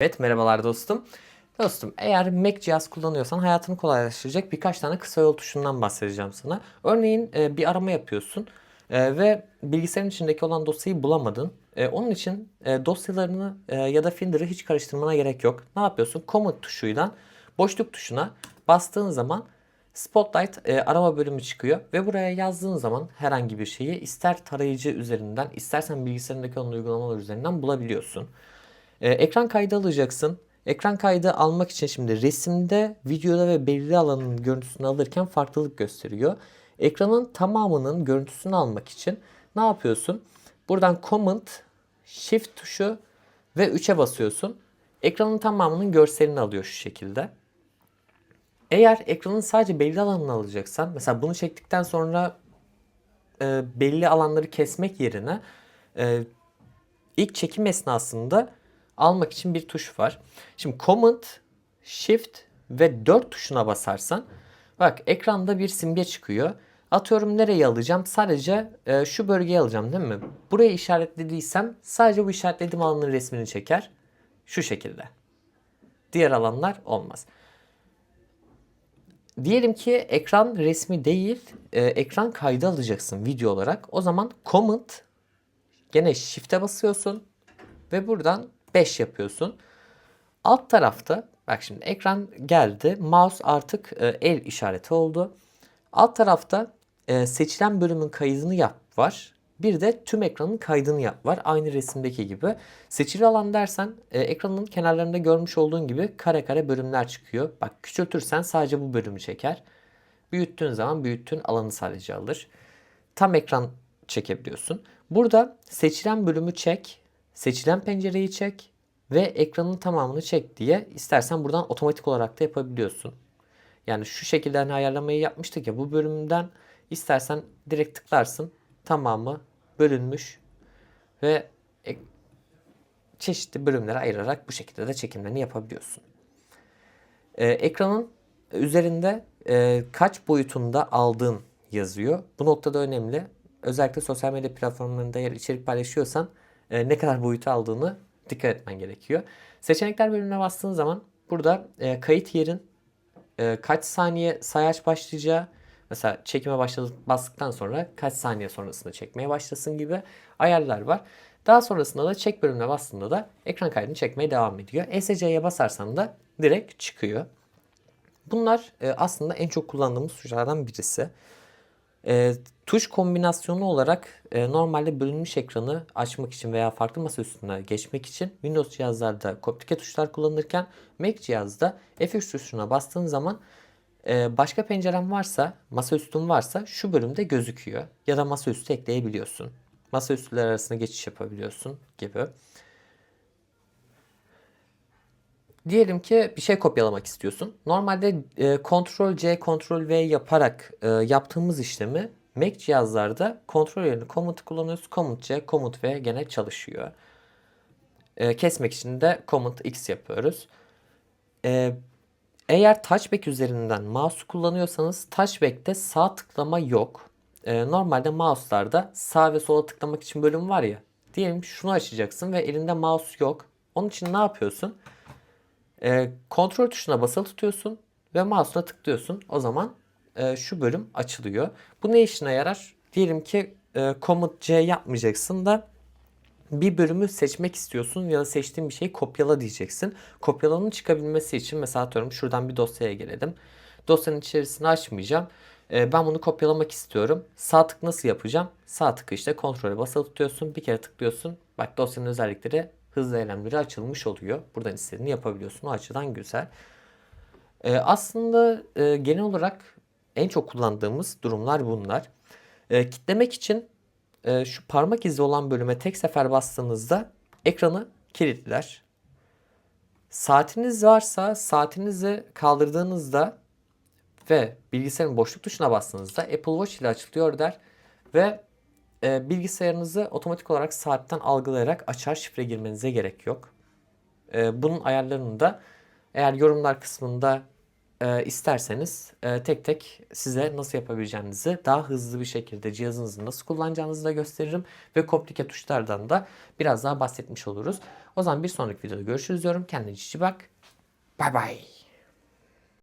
Evet merhabalar dostum. Dostum eğer Mac cihaz kullanıyorsan hayatını kolaylaştıracak birkaç tane kısa yol tuşundan bahsedeceğim sana. Örneğin e, bir arama yapıyorsun e, ve bilgisayarın içindeki olan dosyayı bulamadın. E, onun için e, dosyalarını e, ya da Finder'ı hiç karıştırmana gerek yok. Ne yapıyorsun? Command tuşuyla boşluk tuşuna bastığın zaman Spotlight e, arama bölümü çıkıyor ve buraya yazdığın zaman herhangi bir şeyi ister tarayıcı üzerinden istersen bilgisayarındaki olan uygulamalar üzerinden bulabiliyorsun. Ee, ekran kaydı alacaksın. Ekran kaydı almak için şimdi resimde, videoda ve belirli alanın görüntüsünü alırken farklılık gösteriyor. Ekranın tamamının görüntüsünü almak için ne yapıyorsun? Buradan Command, Shift tuşu ve 3'e basıyorsun. Ekranın tamamının görselini alıyor şu şekilde. Eğer ekranın sadece belli alanını alacaksan, mesela bunu çektikten sonra e, belli alanları kesmek yerine e, ilk çekim esnasında almak için bir tuş var. Şimdi Command, Shift ve 4 tuşuna basarsan bak ekranda bir simge çıkıyor. Atıyorum nereye alacağım? Sadece e, şu bölgeyi alacağım değil mi? Buraya işaretlediysem sadece bu işaretlediğim alanın resmini çeker. Şu şekilde. Diğer alanlar olmaz. Diyelim ki ekran resmi değil, e, ekran kaydı alacaksın video olarak. O zaman Command, gene Shift'e basıyorsun ve buradan 5 yapıyorsun. Alt tarafta bak şimdi ekran geldi. Mouse artık e, el işareti oldu. Alt tarafta e, seçilen bölümün kaydını yap var. Bir de tüm ekranın kaydını yap var. Aynı resimdeki gibi. Seçili alan dersen e, ekranın kenarlarında görmüş olduğun gibi kare kare bölümler çıkıyor. Bak küçültürsen sadece bu bölümü çeker. Büyüttüğün zaman büyüttüğün alanı sadece alır. Tam ekran çekebiliyorsun. Burada seçilen bölümü çek, seçilen pencereyi çek ve ekranın tamamını çek diye istersen buradan otomatik olarak da yapabiliyorsun. Yani şu şekilde hani ayarlamayı yapmıştık ya bu bölümden istersen direkt tıklarsın tamamı bölünmüş ve çeşitli bölümlere ayırarak bu şekilde de çekimlerini yapabiliyorsun. Ee, ekranın üzerinde e, kaç boyutunda aldığın yazıyor. Bu noktada önemli. Özellikle sosyal medya platformlarında eğer içerik paylaşıyorsan e, ne kadar boyutu aldığını dikkat etmen gerekiyor. Seçenekler bölümüne bastığın zaman burada e, kayıt yerin e, kaç saniye sayaç başlayacağı mesela çekime başladık bastıktan sonra kaç saniye sonrasında çekmeye başlasın gibi ayarlar var. Daha sonrasında da çek bölümüne bastığında da ekran kaydını çekmeye devam ediyor. ESC'ye basarsan da direkt çıkıyor. Bunlar e, aslında en çok kullandığımız tuşlardan birisi. E, tuş kombinasyonu olarak e, normalde bölünmüş ekranı açmak için veya farklı masa üstüne geçmek için Windows cihazlarda koptike tuşlar kullanırken Mac cihazda F3 tuşuna bastığın zaman e, başka penceren varsa, masaüstün varsa şu bölümde gözüküyor. Ya da masaüstü ekleyebiliyorsun. Masaüstüler arasında geçiş yapabiliyorsun gibi. Diyelim ki bir şey kopyalamak istiyorsun. Normalde e, Ctrl C, Ctrl V yaparak e, yaptığımız işlemi Mac cihazlarda kontrol yerine Command kullanıyoruz. Command C, Command V gene çalışıyor. E, kesmek için de Command X yapıyoruz. E, eğer touchback üzerinden mouse kullanıyorsanız touchback'te sağ tıklama yok. E, normalde mouse'larda sağ ve sola tıklamak için bölüm var ya. Diyelim şunu açacaksın ve elinde mouse yok. Onun için ne yapıyorsun? E, kontrol tuşuna basılı tutuyorsun ve mouse'la tıklıyorsun. O zaman e, şu bölüm açılıyor. Bu ne işine yarar? Diyelim ki e, Command C yapmayacaksın da bir bölümü seçmek istiyorsun ya da seçtiğin bir şeyi kopyala diyeceksin. Kopyalanın çıkabilmesi için mesela atıyorum şuradan bir dosyaya gelelim. Dosyanın içerisini açmayacağım. E, ben bunu kopyalamak istiyorum. Sağ tık nasıl yapacağım? Sağ tıkı işte kontrole basılı tutuyorsun. Bir kere tıklıyorsun. Bak dosyanın özellikleri hızlı eylemleri açılmış oluyor. Buradan istediğini yapabiliyorsun. O açıdan güzel. E, aslında e, genel olarak en çok kullandığımız durumlar bunlar. E, kitlemek için e, şu parmak izi olan bölüme tek sefer bastığınızda ekranı kilitler. Saatiniz varsa saatinizi kaldırdığınızda ve bilgisayarın boşluk tuşuna bastığınızda Apple Watch ile açılıyor der ve e, bilgisayarınızı otomatik olarak saatten algılayarak açar şifre girmenize gerek yok. E, bunun ayarlarını da eğer yorumlar kısmında e, isterseniz e, tek tek size nasıl yapabileceğinizi daha hızlı bir şekilde cihazınızı nasıl kullanacağınızı da gösteririm ve komplike tuşlardan da biraz daha bahsetmiş oluruz. O zaman bir sonraki videoda görüşürüz diyorum. Kendine iyi bak. Bay bay.